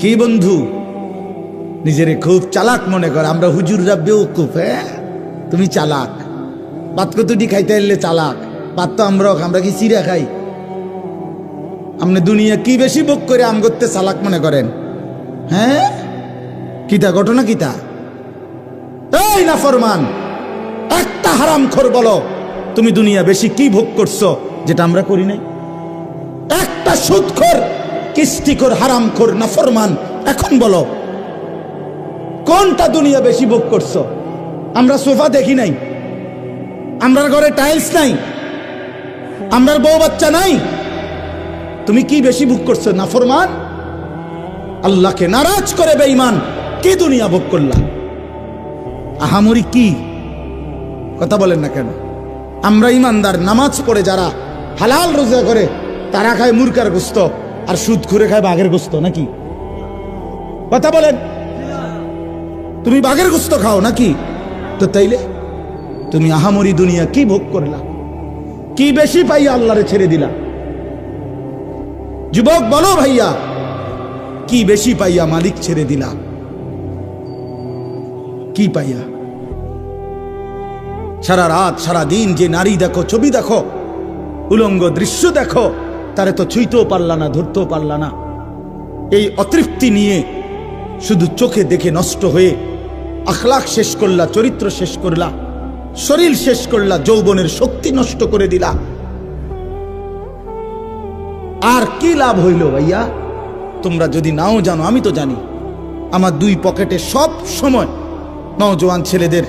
কি বন্ধু? নিজেরে খুব চালাক মনে কর, আমরা হুজুররা বেউকুফ হ্যাঁ? তুমি চালাক। পাত কতটি খাইতে এলে চালাক? পাত তো আমরাও আমরা কি চিরা খাই? আপনি দুনিয়া কি বেশি ভোগ করে আম করতে চালাক মনে করেন? হ্যাঁ? কিতা, ঘটনা কিতা? এই না ফরমান একটা হারাম খোর বলো, তুমি দুনিয়া বেশি কি ভোগ করছ, যেটা আমরা করি নাই? একটা সুদখোর কিস্তিখোর হারামখোর না ফরমান। এখন বলো, কোনটা দুনিয়া বেশি ভোগ করছ? আমরা সোফা দেখি নাই। আমরার ঘরে টাইলস নাই। আমরার বউ বাচ্চা নাই। তুমি কি বেশি ভোগ করছ, না ফরমান? আল্লাহকে নারাজ করে বেঈমান, কি দুনিয়া ভোগ করলাম আহামরি কি? কথা বলেন না কেন? আমরা ইমানদার, নামাজ পড়ে যারা হালাল রোজা করে, তারা খায় মুরকার গোস্ত। আর সুদ ঘুরে খায় বাঘের গোস্ত, নাকি? কথা বলেন। তুমি বাঘের গোস্ত খাও, নাকি? তো তাইলে তুমি আহামরি দুনিয়া কি ভোগ করলা? কি বেশি পাইয়া আল্লাহরে ছেড়ে দিলা? যুবক, বলো ভাইয়া, কি বেশি পাইয়া মালিক ছেড়ে দিলা? কি পাইয়া? সারা রাত, সারা দিন যে নারী দেখো, ছবি দেখো, উলঙ্গ দৃশ্য দেখো তারে তো ছুঁইতেও পারলা না, ধরতেও পারলা না। এই অতৃপ্তি নিয়ে শুধু চোখে দেখে নষ্ট হয়ে আখলাখ শেষ করলা, চরিত্র শেষ করলা, শরীর শেষ করলা, যৌবনের শক্তি নষ্ট করে দিলা। আর কি লাভ হইল ভাইয়া? তোমরা যদি নাও জানো, আমি তো জানি। আমার দুই পকেটে সব সময় নওজোয়ান ছেলেদের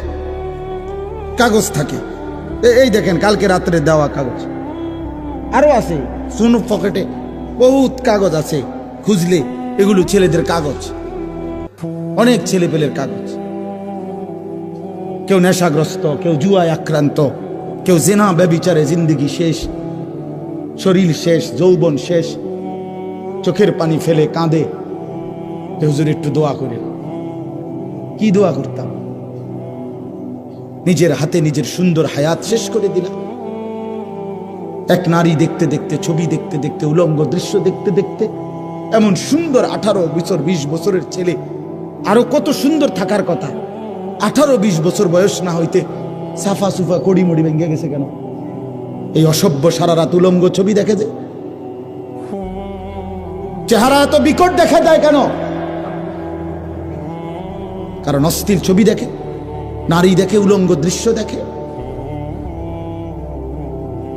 কাগজ থাকে। এই দেখেন, কালকে রাত্রে দেওয়া কাগজ। আরও আছে। শুনো পকেটে বহুত কাগজ আছে। খুঁজলে এগুলো ছেলেদের কাগজ। অনেক ছেলে পেলের কাগজ। কেউ নেশাগ্রস্ত, কেউ জুয়ায় আক্রান্ত, কেউ জেনা ব্যবিচারে জিন্দিগি শেষ, শরীর শেষ, যৌবন শেষ, চোখের পানি ফেলে কাঁদে। হুজুর একটু দোয়া করে। কি দোয়া করতাম? নিজের হাতে নিজের সুন্দর হায়াত শেষ করে দিলাম। এক নারী দেখতে দেখতে, ছবি দেখতে দেখতে, উলঙ্গ দৃশ্য দেখতে দেখতে, এমন সুন্দর আঠারো বছর, বিশ বছরের ছেলে। আরও কত সুন্দর থাকার কথা। আঠারো, বিশ বছর বয়স না হইতে সাফা সুফা কড়ি মড়ি ভেঙে গেছে কেন? এই অসভ্য সারা রাত উলঙ্গ ছবি দেখে যে। চেহারা এত বিকট দেখা যায় কেন? কারণ অস্থির ছবি দেখে, নারী দেখে, উলঙ্গ দৃশ্য দেখে।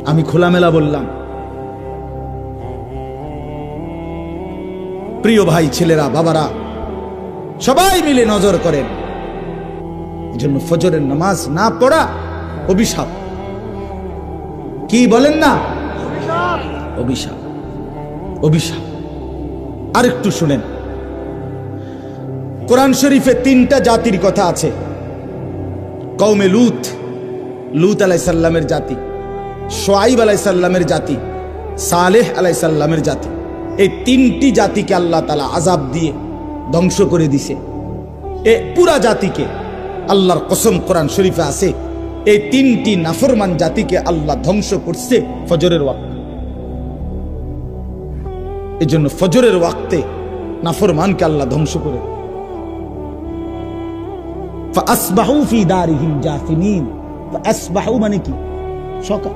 আমি খোলামেলা বললাম, প্রিয় ভাই, ছেলেরা, বাবারা, সবাই মিলে নজর করেন। এজন্য ফজরের নামাজ না পড়া অভিশাপ। কি বলেন না? অভিশাপ। অভিশাপ। আরেকটু শুনেন। কোরআন শরীফে তিনটা জাতির কথা আছে। কৌমে লুত লুত আলাইসাল্লামের জাতি। সোয়াইব আলাইসাল্লামের জাতি, সালেহ আলাইসাল্লামের জাতি, এই তিনটি জাতিকে আল্লাহ তালা আজাব দিয়ে ধ্বংস করে দিছে। এ পুরা জাতিকে আল্লাহর কসম কোরআন শরীফে আছে, এই তিনটি নাফরমান জাতিকে আল্লাহ ধ্বংস করছে ফজরের ওয়াক্ত। এই জন্য ফজরের ওয়াক্তে নাফরমানকে আল্লাহ ধ্বংস করে আসবাহু ফি দারিহিম জাফিনিন আসবাহু মানে কি? সকাল।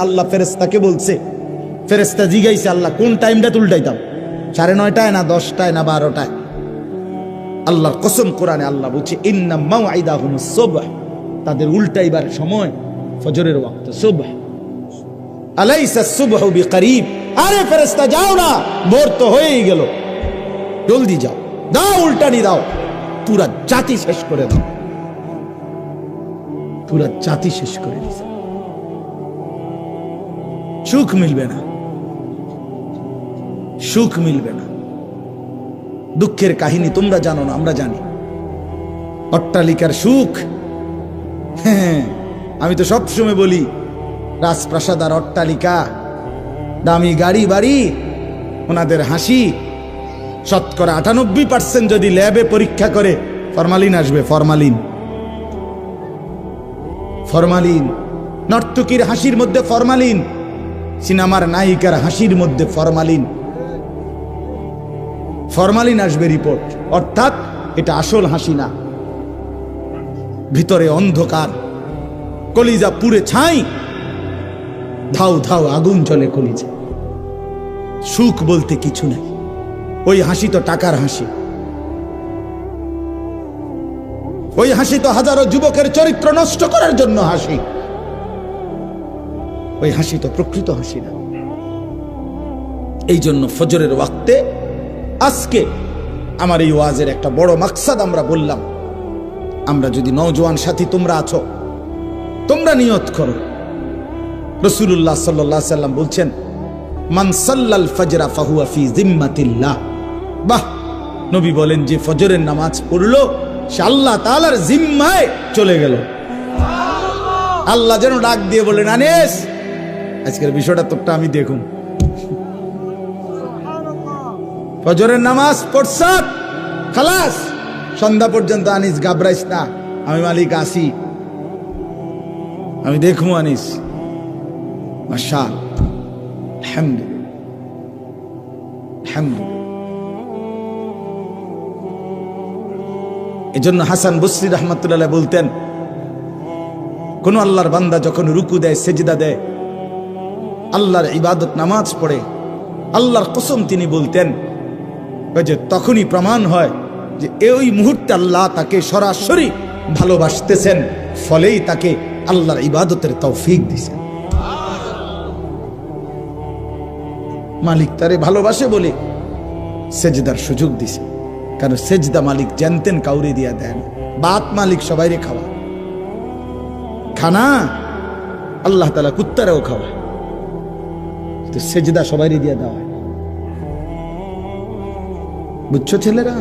আল্লাহ উল্টাইতাম? সাড়ে নয়টায় না দশটায় না বারোটায়? আল্লাহর কসম কোরআনে আল্লাহ বলছে ইন্নাম তাদের উল্টাইবার সময় ফজরের ওয়াক্ত, সোবাহ। আলাইসা সুবহ আরে ফেরেশতা, যাও না ভোর তো হয়েই গেল। জলদি যাও, দাও, উল্টানি দাও। পুরা জাতি শেষ করে দাও। পুরা জাতি শেষ করে দিছে। সুখ মিলবে না। সুখ মিলবে না। দুঃখের কাহিনী তোমরা জানো না, আমরা জানি। অট্টালিকার সুখ। হ্যাঁ আমি তো সবসময় বলি রাজপ্রাসাদ আর অট্টালিকা। দামি গাড়ি বাড়ি, ওনাদের হাসি। শতকরা আটানব্বই পার্সেন্ট যদি ল্যাবে পরীক্ষা করে, ফরমালিন আসবে, ফরমালিন। ফরমালিন। নর্তকীর হাসির মধ্যে ফরমালিন। সিনেমার নায়িকার হাসির মধ্যে ফরমালিন। ফরমালিন আসবে রিপোর্ট অর্থাৎ এটা আসল হাসি না। ভিতরে অন্ধকার। কলিজা পুরে ছাই। ধাউ ধাউ আগুন চলে কলিজা। সুখ বলতে কিছু নাই, ওই হাসি তো টাকার হাসি। ওই হাসি তো হাজারো যুবকের চরিত্র নষ্ট করার জন্য হাসি। ওই হাসি তো প্রকৃত হাসি না। এই জন্য ফজরের ওয়াক্তে আজকে আমার এই ওয়াজের একটা বড় মাকসাদ আমরা বললাম, আমরা যদি নওজোয়ান সাথী তোমরা আছো, তোমরা নিয়ত করো। রসুল্লাহ সাল্লাহ সাল্লাম বলছেন মান সাল্লাল ফজরা ফাহুয়া ফি জিম্মাতিল্লাহ বাহ নবী বলেন যে ফজরের নামাজ পড়ল সে আল্লাহ তাআলার জিম্মায় চলে গেল। আল্লাহ যেন ডাক দিয়ে বললেন আনিস আজকের বিষয়টা তোরটা আমি দেখুন। ফজরের নামাজ পড়ছ খালাস সন্ধ্যা পর্যন্ত আনিস গাবরাইস না আমি মালিক আসি আমি দেখব আনিস। মাশাল আলহামদুলিল্লাহ আলহামদুলিল্লাহ এজন্য হাসান বসরি রহমতুল্লাহ বলতেন, কোন আল্লাহর বান্দা যখন রুকু দেয়, সেজদা দেয়, আল্লাহর ইবাদত নামাজ পড়ে, আল্লাহর কসম তিনি বলতেন যে তখনই প্রমাণ হয় যে এই মুহূর্তে আল্লাহ তাকে সরাসরি ভালোবাসতেছেন, ফলেই তাকে আল্লাহর ইবাদতের তৌফিক দিছেন মালিক তারে ভালোবাসে বলে সেজদার সুযোগ দিছে। কারণ সেজদা মালিক জানতেন, কাউরে দিয়া দেন বাত মালিক সবাইরে খাওয়া। খানা আল্লাহ তালা কুত্তারেও খাওয়া তো সেজদা সবাইরে দিয়া দেওয়া বুঝছ ছেলেরা?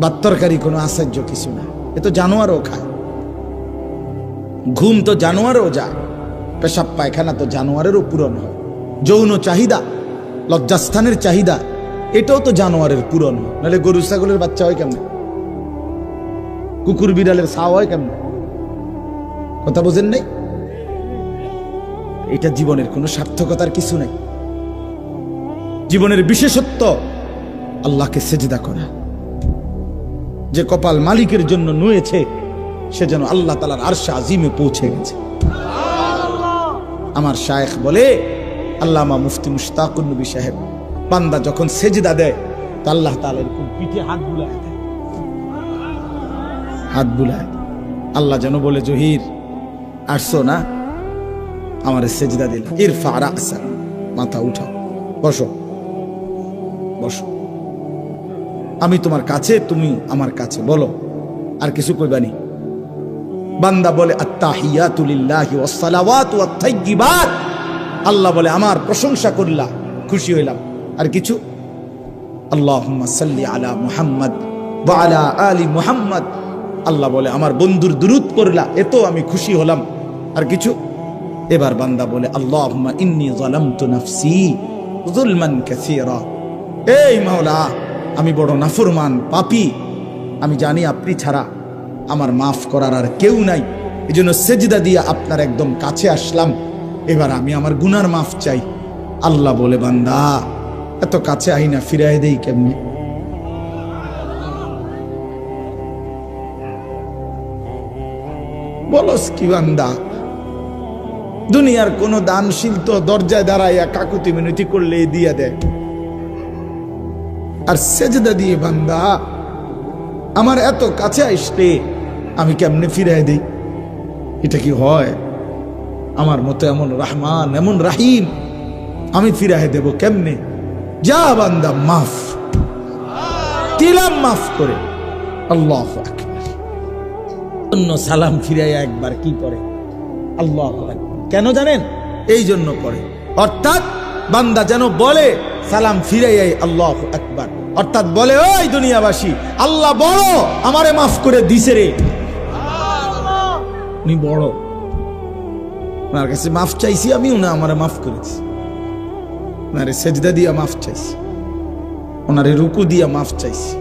বাত্তরকারী কোনো আশ্চর্য কিছু না। এ তো জানোয়ারও খায়। ঘুম তো জানোয়ারও যায়। পেশাব পায়খানা তো জানোয়ারেরও পূরণ হয়। যৌন চাহিদা, লজ্জাস্থানের চাহিদা, এটাও তো জানোয়ারের পূরণ। নাহলে গরু, ছাগলের বাচ্চা হয় কেমন? কুকুর, বিড়ালের ছাও হয় কেমন? কথা বোঝেন নাই? এটা জীবনের কোনো সার্থকতার কিছু নেই। জীবনের বিশেষত্ব, আল্লাহকে সেজদা করা। যে কপাল মালিকের জন্য নুয়েছে, সে যেন আল্লাহ তালার আরশা আজিমে পৌঁছে গেছে। আমার শায়েখ বলে আল্লামা মুফতি মুশতাকুর নবী সাহেব। বান্দা যখন সেজদা দেয়, তা আল্লাহ তালা এরকম পিঠে হাত বুলায় দেয়। হাত বুলায়। আল্লাহ যেন বলে, জহির, আসছো না? আমার সেজদা দিল। ইরফা রাসা। মাথা উঠাও। বসো। বসো। আমি তোমার কাছে, তুমি আমার কাছে। বলো, আর কিছু কইবানি বান্দা বলে আত্তাহিয়াতুলিল্লাহি ওয়াসসালাওয়াতু ওয়াত আল্লাহ বলে, আমার প্রশংসা করলা, খুশি হইলাম। আর কিছু? সাল্লি আলা ওয়া আলা আলি মুহাম্মদ। আল্লাহ বলে, আমার বন্ধুর দুরুদ করলা এত আমি খুশি হলাম। আর কিছু? এবার বান্দা বলে, আল্লাহুম্মা ইন্নী এই মাওলা, আমি বড় নাফরমান, পাপি। আমি জানি আপনি ছাড়া আমার মাফ করার আর কেউ নাই। এই জন্য সেজদা দিয়ে আপনার একদম কাছে আসলাম। এবার আমি আমার গুনার মাফ চাই। আল্লাহ বলে, বান্দা, এত কাছে আই না ফিরাই দেই কেমনি? বলস কি বান্দা, দুনিয়ার কোন দানশীল তো দরজায় দাঁড়াইয়া কাকুতি মিনতি করলে দিয়া দেয়। আর সেজদা দিয়ে, বান্দা, আমার এত কাছে আসলে আমি কেমনে ফিরাই দিই? এটা কি হয়? আমার মতো এমন রহমান এমন রাহিম আমি ফিরাই দেব কেমনে? যা বান্দা মাফ। দিলাম মাফ করে। আল্লাহ অন্য সালাম ফিরাইয়া একবার কি করে আল্লাহ কেন জানেন? এই জন্য করে অর্থাৎ বান্দা যেন বলে সালাম ফিরাইয়াই আল্লাহ একবার অর্থাৎ বলে ওই দুনিয়াবাসী আল্লাহ বড় আমারে মাফ করে দিছে রে। উনি বড়। ওনার কাছে মাফ চাইছি আমি উনি আমারে মাফ করেছি। ওনারে সেজদা দিয়া মাফ চাইছি। ওনারে রুকু দিয়া মাফ চাইছি।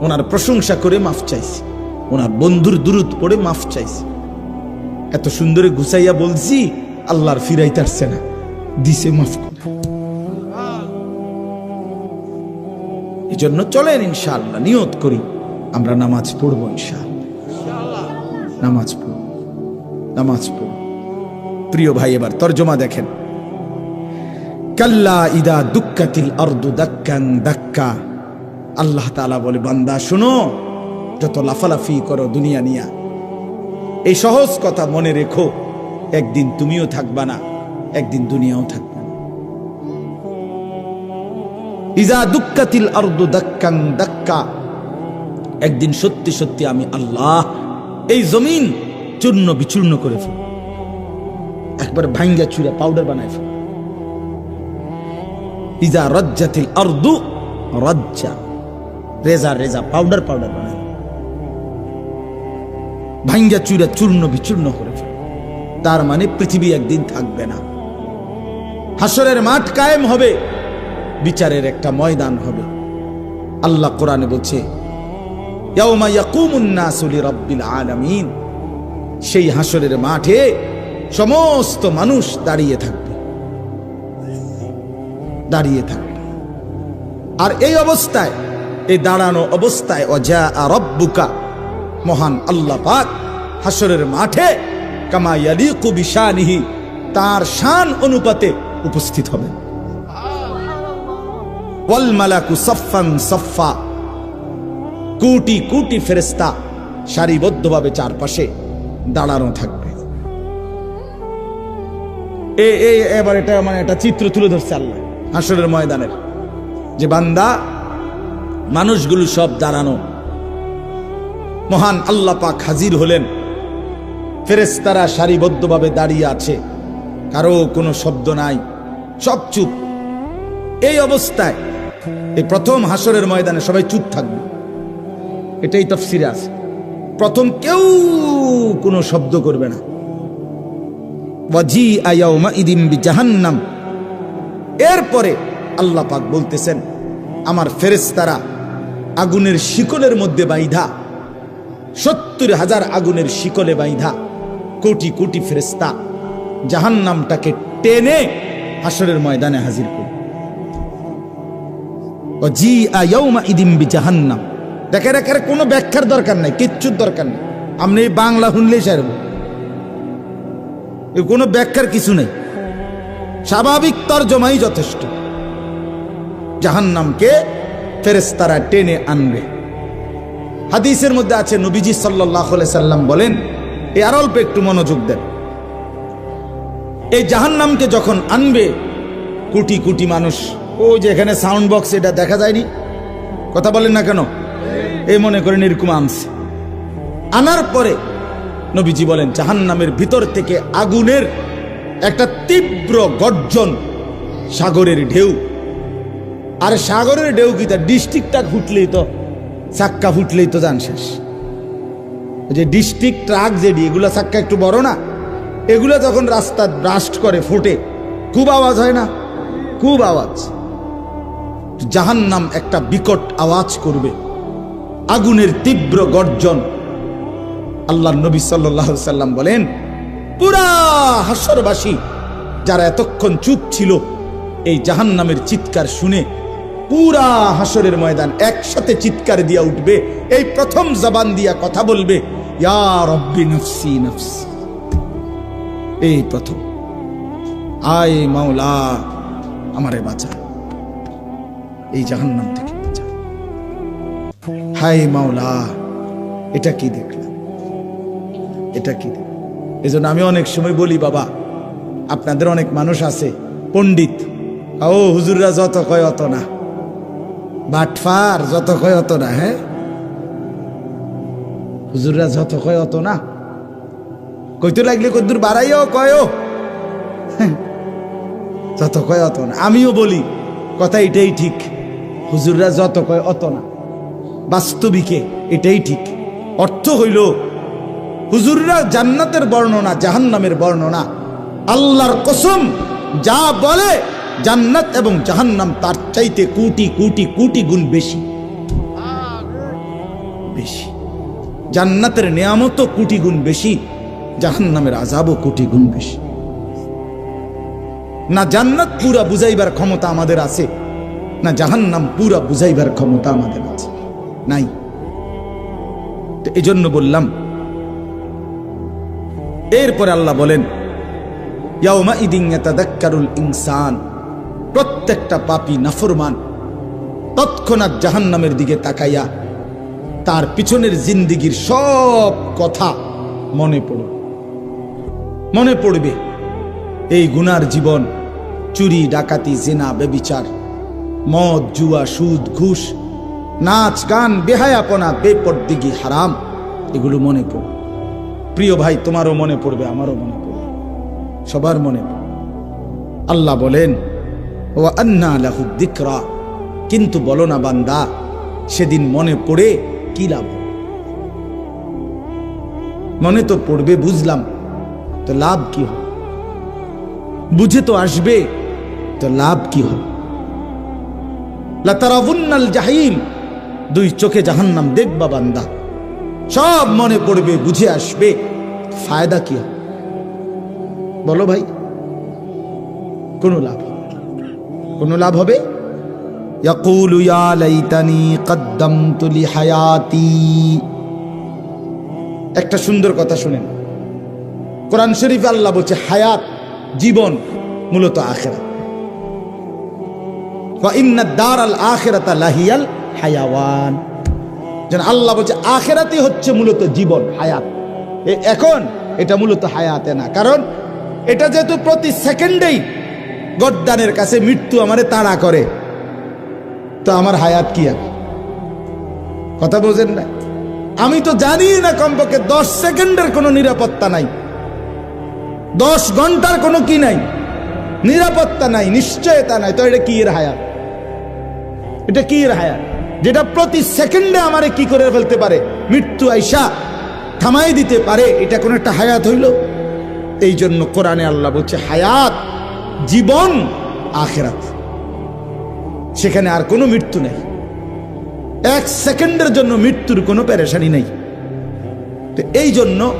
ওনার প্রশংসা করে মাফ চাইছি। ওনার বন্ধুর দূরত পড়ে মাফ চাইছি। এত সুন্দরে গুছাইয়া বলছি, আল্লাহর ফিরাই তারছে না। দিছে মাফ করে। এই জন্য চলেন ইনশাআল্লাহ, নিয়ত করি। আমরা নামাজ পড়ব ইনশাআল্লাহ। নামাজ পড়ব। নামাজ পড়ব প্রিয় ভাই, এবার তর্জমা দেখেন। কাল্লা ইদা দুক্কাতিল আরদু দাক্কান দাক্কা। আল্লাহ তাআলা বলে, বান্দা, শোনো, যত লাফালাফি করো দুনিয়া নিয়া। এই সহজ কথা মনে রেখো, একদিন তুমিও থাকবা না, একদিন দুনিয়াও থাকবে ইজা দুক্কাতিল আরদু দাক্কান দাক্কা। একদিন সত্যি সত্যি আমি আল্লাহ, এই জমিন চূর্ণ বিচূর্ণ করে ফেল। একবার ভাঙ্গা চুরা পাউডার বানায় ফেল। ইজা রজ্জাতিল আরদু রজ্জা। রেজা রেজা পাউডার পাউডার বানায় ভাঙ্গা চুরা চূর্ণ বিচূর্ণ করে ফেল। তার মানে পৃথিবী একদিন থাকবে না। হাসরের মাঠ কায়েম হবে। বিচারের একটা ময়দান হবে। আল্লাহ কোরআনে বলছে, ইয়াউমা ইয়াকুমুন নাসু লিরাব্বিল আলামিন। সেই হাসরের মাঠে সমস্ত মানুষ দাঁড়িয়ে থাকবে। দাঁড়িয়ে থাকবে। আর এই অবস্থায়, এই দাঁড়ানো অবস্থায়, অজা রব্বুকা, মহান আল্লাহ পাক হাসরের মাঠে কামা ইয়ালিকু বিশানিহি, তার শান অনুপাতে উপস্থিত হবে ওয়াল মালাকু সফান সফা কোটি কোটি ফেরেস্তা সারিবদ্ধভাবে চারপাশে দাঁড়ানো থাকবে। এবার এটা মানে একটা চিত্র তুলে ধরছে আল্লাহ হাসরের ময়দানের। যে বান্দা, মানুষগুলো সব দাঁড়ানো। মহান আল্লাহ পাক হাজির হলেন। ফেরেস্তারা সারিবদ্ধভাবে দাঁড়িয়ে আছে। কারও কোনো শব্দ নাই। সব চুপ। এই অবস্থায় এই প্রথম হাসরের ময়দানে সবাই চুপ থাকবে। এটাই তফসিরে আছে। প্রথম কেউ কোনো শব্দ করবে না। জাহান্নাম এরপরে আল্লাহ পাক বলতেছেন, আমার ফেরেস্তারা আগুনের শিকলের মধ্যে বাইধা, সত্তর হাজার আগুনের শিকলে বাইধা, কোটি কোটি ফেরেস্তা জাহান্নামটাকে টেনে হাসরের ময়দানে হাজির করবে। জি আয়াউমা ইদিম বি জাহান্নাম দেখে রেখে কোনো ব্যাখ্যার দরকার নাই, কিচ্ছুর দরকার নেই। আপনি এই বাংলা শুনলেই সারব এ কোনো ব্যাখ্যার কিছু নেই। স্বাভাবিক তর্জমাই যথেষ্ট। জাহান্নামকে ফেরেস্তারা টেনে আনবে। হাদিসের মধ্যে আছে, নবীজি সাল্লাহ সাল্লাম বলেন, এ আর অল্প একটু মনোযোগ দেন। এই জাহান্নামকে যখন আনবে, কোটি কোটি মানুষ, ও যে এখানে সাউন্ড বক্স এটা দেখা যায়নি? কথা বলেন না কেন? এই মনে করেন এরকম আনছে। আনার পরে নবীজি বলেন, জাহান্নামের ভিতর থেকে আগুনের একটা তীব্র গর্জন সাগরের ঢেউ। আর সাগরের ঢেউ কি তার ডিস্ট্রিক্টটা ফুটলেই তো চাক্কা ফুটলেই তো যান শেষ। যে ডিস্ট্রিক্ট ট্রাক যেডি, এগুলো চাক্কা একটু বড় না? এগুলো যখন রাস্তা ব্রাস্ট করে, ফোটে, খুব আওয়াজ হয় না? খুব আওয়াজ। জাহান্নাম একটা বিকট আওয়াজ করবে। আগুনের তীব্র গর্জন আল্লাহ নবী সাল্লাহ সাল্লাম বলেন, পুরা হাসরবাসী যারা এতক্ষণ চুপ ছিল, এই জাহান্নামের চিৎকার শুনে পুরা হাসরের ময়দান একসাথে চিৎকার দিয়া উঠবে, এই প্রথম জবান দিয়া কথা বলবে এই প্রথম। আয় মাওলা, আমারে বাঁচা। এই জাহান্নাম থেকে বাঁচা। হায় মাওলা, এটা কি দেখলাম? এটা কি? এই জন্য আমি অনেক সময় বলি, বাবা, আপনাদের অনেক মানুষ আছে, পণ্ডিত। ও, হুজুররা যত কয় অত না। বাটফার যত কয় অত না হ্যাঁ? হুজুররা যত কয় অত না। কইতে লাগলে কদ্দুর বাড়াইও, কয়ও। যত কয় অত না। আমিও বলি, কথা এটাই ঠিক। হুজুররা যত কয় অত না। বাস্তবিকে এটাই ঠিক। অর্থ হইল হুজুররা জান্নাতের বর্ণনা, জাহান্নামের বর্ণনা। আল্লাহর কসম, যা বলে জান্নাত এবং জাহান্নাম তার চাইতে কোটি কোটি কোটি গুণ বেশি। বেশি। জান্নাতের নিয়ামত কোটি গুণ বেশি, জাহান্নামের আজাবও কোটি গুণ বেশি। না জান্নাত পুরা বুঝাইবার ক্ষমতা আমাদের আছে, না জাহান্নাম পুরা বুঝাইবার ক্ষমতা আমাদের আছে। নাই। এই জন্য বললাম এরপরে আল্লাহ বলেন ইয়াতাদাক্কারুল ইনসান প্রত্যেকটা পাপী নাফরমান। তৎক্ষণাৎ জাহান্নামের দিকে তাকাইয়া তার পিছনের জিন্দিগির সব কথা মনে পড়বে মনে পড়বে, এই গুনার জীবন, চুরি, ডাকাতি, জেনা, বেবিচার, মদ, জুয়া, সুদ, ঘুষ, নাচ, গান, বেহায়াপনা, বেপরদিগি, হারাম, এগুলো মনে পড়বে প্রিয় ভাই, তোমারও মনে পড়বে, আমারও মনে পড়বে। সবার মনে পড়বে। আল্লাহ বলেন ও আন্না লাহুদ্দিকরা কিন্তু বলো না, বান্দা, সেদিন মনে পড়ে কি লাভ মনে তো পড়বে, বুঝলাম, তো লাভ কি হবে? বুঝে তো আসবে, তো লাভ কি হবে? লাতারাবুন্নাল জাহিম। দুই চোখে জাহান্নাম দেখবা, বান্দা। সব মনে পড়বে, বুঝে আসবে। ফায়দা কি? বলো ভাই। কোনো লাভ হবে লাভ হবে? একটা সুন্দর কথা শুনেন। কোরআন শরীফ আল্লাহ বলছে, হায়াত, জীবন মূলত আখেরা ইন্না দারাল আখিরাতা লাহিয়াল হায়াওয়ান। যেন আল্লাহ বলছে, আখেরাতে হচ্ছে মূলত জীবন, হায়াত। এখন এটা মূলত হায়াতে না। কারণ এটা যেহেতু প্রতি সেকেন্ডেই গদ্দানের কাছে মৃত্যু আমারে তাড়া করে, তো আমার হায়াত কি আর? কথা বোঝেন না? আমি তো জানি না কমপক্ষে দশ সেকেন্ডের কোনো নিরাপত্তা নাই। দশ ঘণ্টার কোনো কি নাই? নিরাপত্তা নাই, নিশ্চয়তা নাই। তো এটা কি এর হায়াত? এটা কি এর হায়াত? যেটা প্রতি সেকেন্ডে আমারে কি করে ফেলতে পারে? মৃত্যু আইসা থামাই দিতে পারে, এটা কোন একটা হায়াত হইল? এই জন্য কোরআনে আল্লাহ বলছে, হায়াত, জীবন, আখেরাত। সেখানে আর কোনো মৃত্যু নেই। এক সেকেন্ডের জন্য মৃত্যুর কোনো প্যারেশানি নেই। তো এই জন্য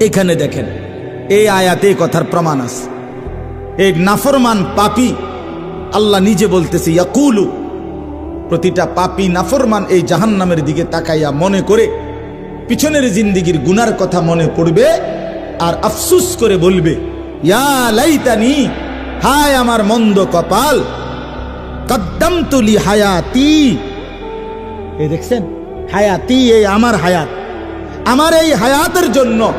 এখানে দেখেন, এই আয়াতে কথার প্রমাণ আছে। এই নাফরমান পাপি আল্লাহ নিজে বলতেছে, ইয়াকুলু প্রতিটা পাপি নাফরমান এই জাহান্নামের দিকে তাকাইয়া মনে করে, পিছনের জিন্দিগির গুনার কথা মনে পড়বে আর আফসুস করে বলবে, ইয়া লাইতানি, হায় আমার মন্দ কপাল কদ্দম তুলি হায়াতি। দেখছেন? হায়াতি এই আমার হায়াত। আমার এই হায়াতের জন্য,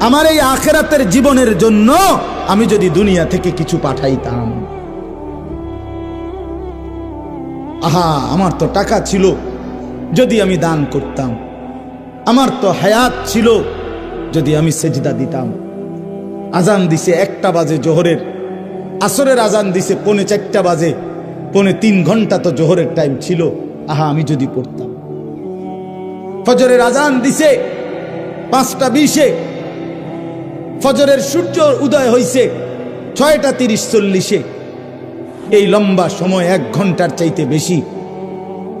আমার এই আখেরাতের জীবনের জন্য আমি যদি দুনিয়া থেকে কিছু পাঠাইতাম। আহা, আমার তো টাকা ছিল, যদি আমি দান করতাম। আমার তো হায়াত ছিল, যদি আমি সেজদা দিতাম। আজান দিছে একটা বাজে জোহরের, আসরের আজান দিছে পৌনে চারটা বাজে, পৌনে তিন ঘণ্টা তো জোহরের টাইম ছিল, আহা, আমি যদি পড়তাম। ফজরের আজান দিছে, পাঁচটা বিশে, ফজরের সূর্য উদয় হইছে, ছয়টা তিরিশ চল্লিশে। এই লম্বা সময় এক ঘণ্টার চাইতে বেশি।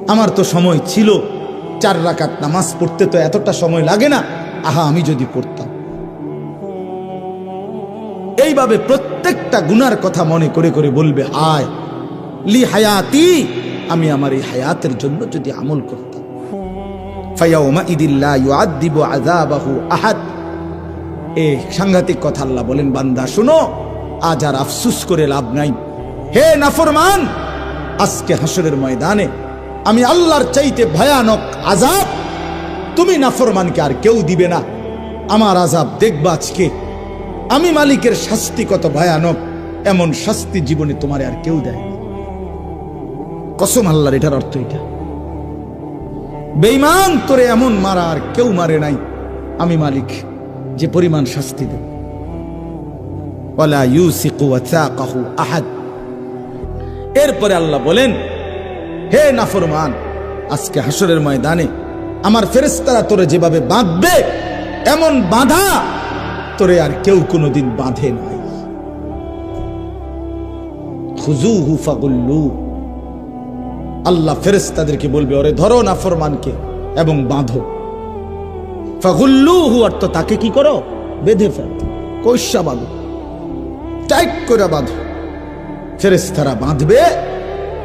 আমার তো সময় ছিল, চার রাকাত নামাজ পড়তে তো এতটা সময় লাগে না। আহা, আমি যদি পড়তাম। এইভাবে প্রত্যেকটা গুনার কথা মনে করে করে বলবে আয় লি হায়াতি, আমি আমার এই হায়াতের জন্য যদি আমল করতাম। এ সাংঘাতিক কথা আল্লাহ বলেন, বান্দা, শুনো, আজ আর আফসুস করে লাভ নাই। হে নাফরমান, আজকে হাসরের ময়দানে আমি আল্লাহর চাইতে ভয়ানক আজাব তুমি নাফরমানকে আর কেউ দিবে না। আমার আজাব দেখবা আজকে। আমি মালিকের শাস্তি কত ভয়ানক, এমন শাস্তি জীবনে তোমার আর কেউ দেয় কসম আল্লাহর, এটার অর্থ এটা। বেইমান তোরে এমন মারা আর কেউ মারে নাই। আমি মালিক, যে পরিমাণ শাস্তি দেব। আহাদ। এরপরে আল্লাহ বলেন, হে নাফরমান, আজকে হাসরের ময়দানে আমার ফেরেশতারা তোরে যেভাবে বাঁধবে, এমন বাঁধা তোরে আর কেউ কোনোদিন বাঁধে নাই। খুজুহু ফাগুল্লু। আল্লাহ ফেরেশতাদেরকে বলবে, ওরে ধরো না ফরমানকে এবং বাঁধো। ফাগুল্লুহু অর্থ তাকে কি করো? বেঁধে ফেল। কৈশা বাঁধো। টাইট করে বাঁধো। ফেরেস্তারা বাঁধবে।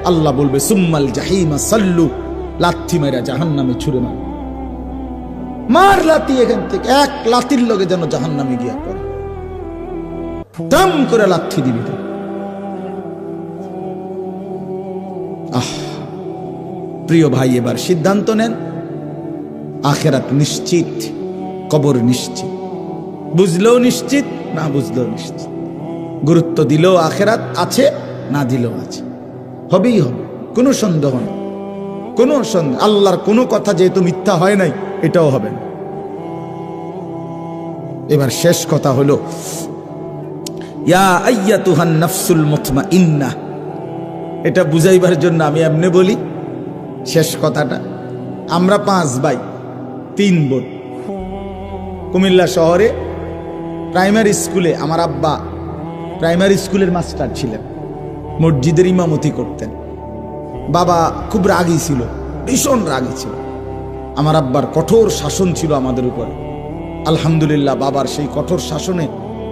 আল্লাহ বলবে, সুম্মাল জাহিমা সাল্লু। লাথি মেরা জাহান নামে ছুড়ে মার মার লাতি এখান থেকে। এক লাতির লগে যেন জাহান নামে গিয়া পড়ে। দাম করে লাথি দিবি আহ, প্রিয় ভাই, এবার সিদ্ধান্ত নেন। আখেরাত নিশ্চিত, কবর নিশ্চিত। বুঝলেও নিশ্চিত, না বুঝলেও নিশ্চিত। গুরুত্ব দিলেও আখেরাত আছে, না দিলেও আছে। হবেই হবে, কোনো সন্দেহ নেই। কোনো সন্দেহ, আল্লাহর কোনো কথা যেহেতু মিথ্যা হয় নাই, এটাও হবে না। এবার শেষ কথা হলো এটা বুঝাইবার জন্য আমি এমনি বলি, শেষ কথাটা, আমরা পাঁচ ভাই, তিন বোন। কুমিল্লা শহরে, প্রাইমারি স্কুলে আমার আব্বা প্রাইমারি স্কুলের মাস্টার ছিলেন। মসজিদের ইমামতি করতেন। বাবা খুব রাগী ছিল, ভীষণ রাগী ছিল। আমার আব্বার কঠোর শাসন ছিল আমাদের উপরে। আলহামদুলিল্লাহ বাবার সেই কঠোর শাসনে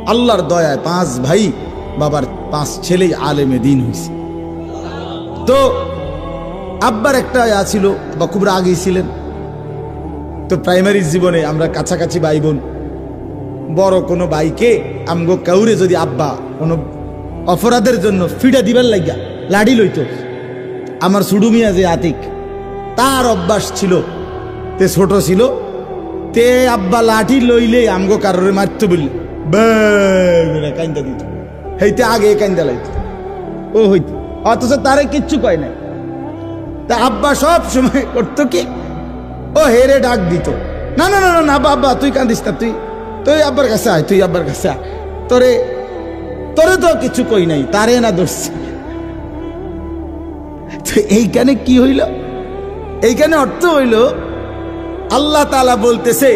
আল্লাহর দয়ায় পাঁচ ভাই, বাবার পাঁচ ছেলেই আলেমে দিন হয়েছে তো আব্বার একটা ইয়া ছিল বা খুব রাগী ছিলেন। তো প্রাইমারি জীবনে আমরা কাছাকাছি ভাই বোন বড় কোনো বাইকে আমগো কাউরে যদি আব্বা কোনো অপরাধের জন্য ফিডা দিবার লাগিয়া লাড়ি লইত। আমার সুডুমিয়া যে আতিক, তার অভ্যাস ছিল, তে ছোট ছিল, তে আব্বা লাঠি লইলে আমগো কারোরে মারতে বললে কাইন্দা দিত। হেইতে আগে কাইন্দা লাইত। ও হইত, অথচ তারে কিচ্ছু কয় নাই। তা আব্বা সব সময় করতো কি? ও হেরে ডাক দিত। না না না না না, বাবা, তুই কান্দিস না, তুই তুই আব্বার কাছে আয়, তুই আব্বার কাছে আয়। তোরে তোরে তো কিছু কই নাই, তারে না ধরছি। তো এইখানে কি হইল? এইখানে অর্থ হইল, আল্লাহ তালা বলতেছে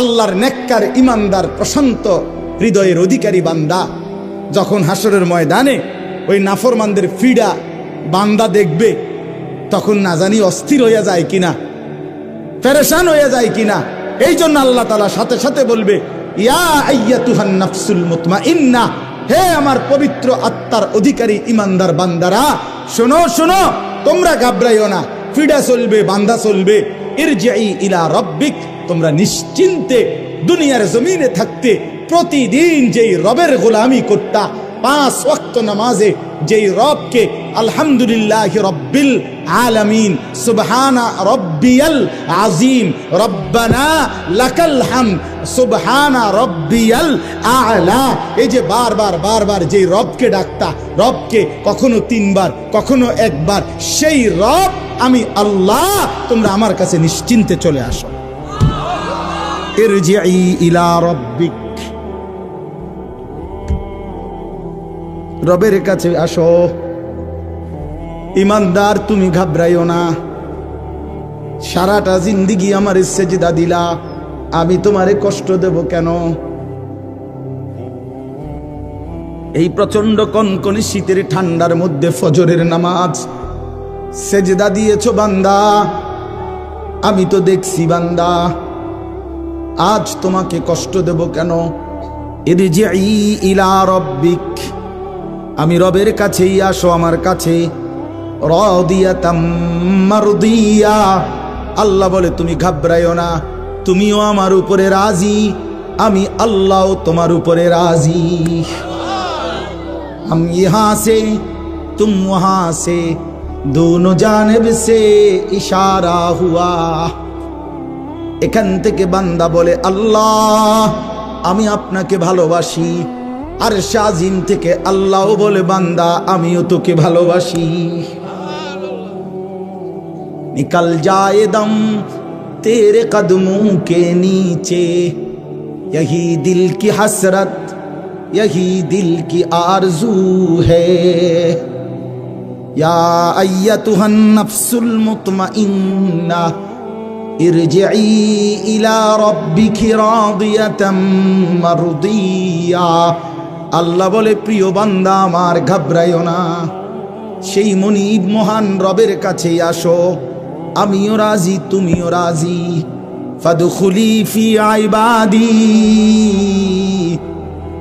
আল্লাহর নেককার ইমানদার প্রশান্ত হৃদয়ের অধিকারী বান্দা, যখন হাসরের ময়দানে ওই নাফরমানদের ফিডা বান্দা দেখবে, তখন না জানি অস্থির হইয়া যায় কিনা। ফেরেশান হয়ে যায় কিনা? এই জন্য আল্লাহ তালা সাথে সাথে বলবে, ইয়া হে আমার পবিত্র আত্মার অধিকারী ইমানদার বান্দারা, শোনো শোনো, তোমরা ঘাবড়াইও না, ফিডা চলবে, বান্দা চলবে। ইরজাই ইলা রব্বিক, তোমরা নিশ্চিন্তে দুনিয়ার জমিনে থাকতে, প্রতিদিন যেই রবের গোলামি করতা পাঁচ ওয়াক্ত নামাজে, যেই রবকে আলহামদুলিল্লাহ রব্বিল আলামিন, সুবহানা রব্বিয়াল আজিম রব্বানা লাকাল হাম সুবহানা রব্বিয়াল আলা। এই যে বারবার বারবার যেই রবকে ডাকতা, রবকে কখনো তিনবার, কখনো একবার, সেই রব আমি আল্লাহ, তোমরা আমার কাছে নিশ্চিন্তে চলে আসো। ইরজিই ইলা রব্বিক। রবের কাছে আসো। ইমানদার, তুমি ঘাবড়াইও না। সারাটা জিন্দিগি আমার সেজদা দিলা। আমি তোমারে কষ্ট দেব কেন? এই প্রচণ্ড কনকনে শীতের ঠান্ডার মধ্যে ফজরের নামাজ। সেজদা দিয়েছ বান্দা। আমি তো দেখছি বান্দা। আজ তোমাকে কষ্ট দেব কেন? এদি ইরজিই ইলা রব্বিক। আমি রবের কাছেই আসো আমার কাছে রদিয়াতাম মারদিয়া আল্লাহ বলে তুমি ঘাবড়াইও না তুমিও আমার উপরে রাজি আমি আল্লাহ তোমার উপরে রাজি हम यहाँ से तुम वहाँ से दोनों जानब से ইশারা হুয়া এখান থেকে বান্দা বলে আল্লাহ আমি আপনাকে ভালোবাসি আর শাজিম থেকে আল্লাহ বলে বান্দা আমিও তোকে ভালোবাসি निकल जाए दम तेरे कदमों के नीचे यही दिल की हसरत यही दिल की आरजू है या अय्यतुहन नफ्सुल मुतमइन्ना ارجعي إلى ربك راضية مرضية আল্লাহ বলে, প্রিয় বান্দা, আমার ঘাবড়াইও না। সেই মনিব মহান রবের কাছে আসো। আমিও রাজি, তুমিও রাজি। ফাদুখুলি ফি আইবাদি।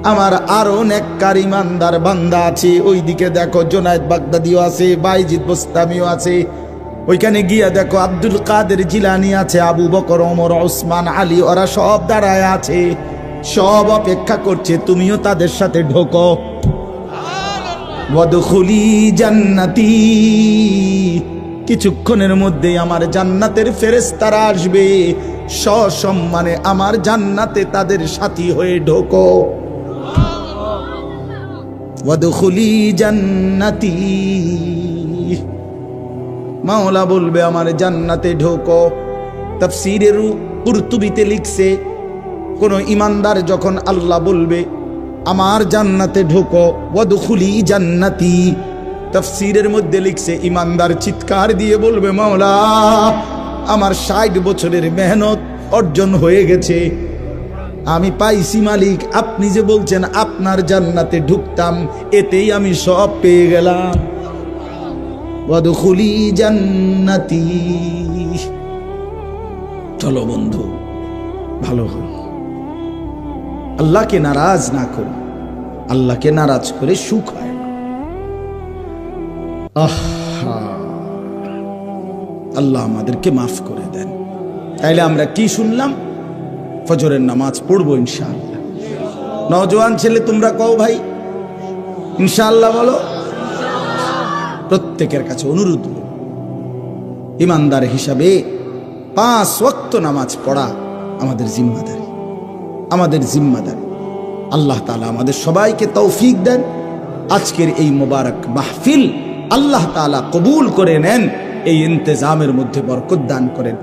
আমার আরও নেককার ইমানদার বান্দা আছে। ওইদিকে দেখো, জোনায়েদ বাগদাদিও আছে, বাইজিদ বোস্তামিও আছে। ওইখানে গিয়া দেখো, আব্দুল কাদের জিলানি আছে, আবু বকর, ওমর, ওসমান, আলী, ওরা সব দাঁড়ায় আছে। সব অপেক্ষা করছে, তুমিও তাদের সাথে ঢোকো। ওয়াদখুলি জান্নাতি। কিছুক্ষণের মধ্যেই আমার জান্নাতের ফেরেশতারা আসবে। সসম্মানে আমার জান্নাতে তাদের সাথী হয়ে ঢোকো। ওয়াদখুলি জান্নাতি। মাওলা বলবে, আমার জান্নাতে ঢোকো। তাফসীরের কুরতুবিতে লিখছে কোন ইমানদার যখন আল্লাহ বলবে, আমার জান্নাতে ঢোকো, ওয়াদখুলি জান্নাতি। তাফসীরের মধ্যে লিখছে, ইমানদার চিৎকার দিয়ে বলবে, মাওলা, আমার ষাট বছরের মেহনত অর্জন হয়ে গেছে। আমি পাইছি মালিক, আপনি যে বলছেন আপনার জান্নাতে ঢুকতাম, এতেই আমি সব পেয়ে গেলাম। ওয়াদখুলি জান্নাতি। চলো বন্ধু, ভালো হো আল্লাহকে নারাজ না করো। আল্লাহকে নারাজ করে সুখ হয়। আল্লাহ আমাদেরকে মাফ করে দেন। তাইলে আমরা কি শুনলাম? ফজরের নামাজ পড়ব ইনশাআল্লাহ। নজওয়ান ছেলে, তোমরা কও ভাই। ইনশাআল্লাহ বলো। প্রত্যেকের কাছে অনুরোধ। ইমানদার হিসাবে পাঁচ ওয়াক্ত নামাজ পড়া আমাদের জিম্মাদারি। আমাদের জিম্মাদারি আল্লাহ তালা আমাদের সবাইকে তৌফিক দেন। আজকের এই মোবারক মাহফিল আল্লাহ তালা কবুল করে নেন, এই ইন্তেজামের মধ্যে বরকত দান করেন।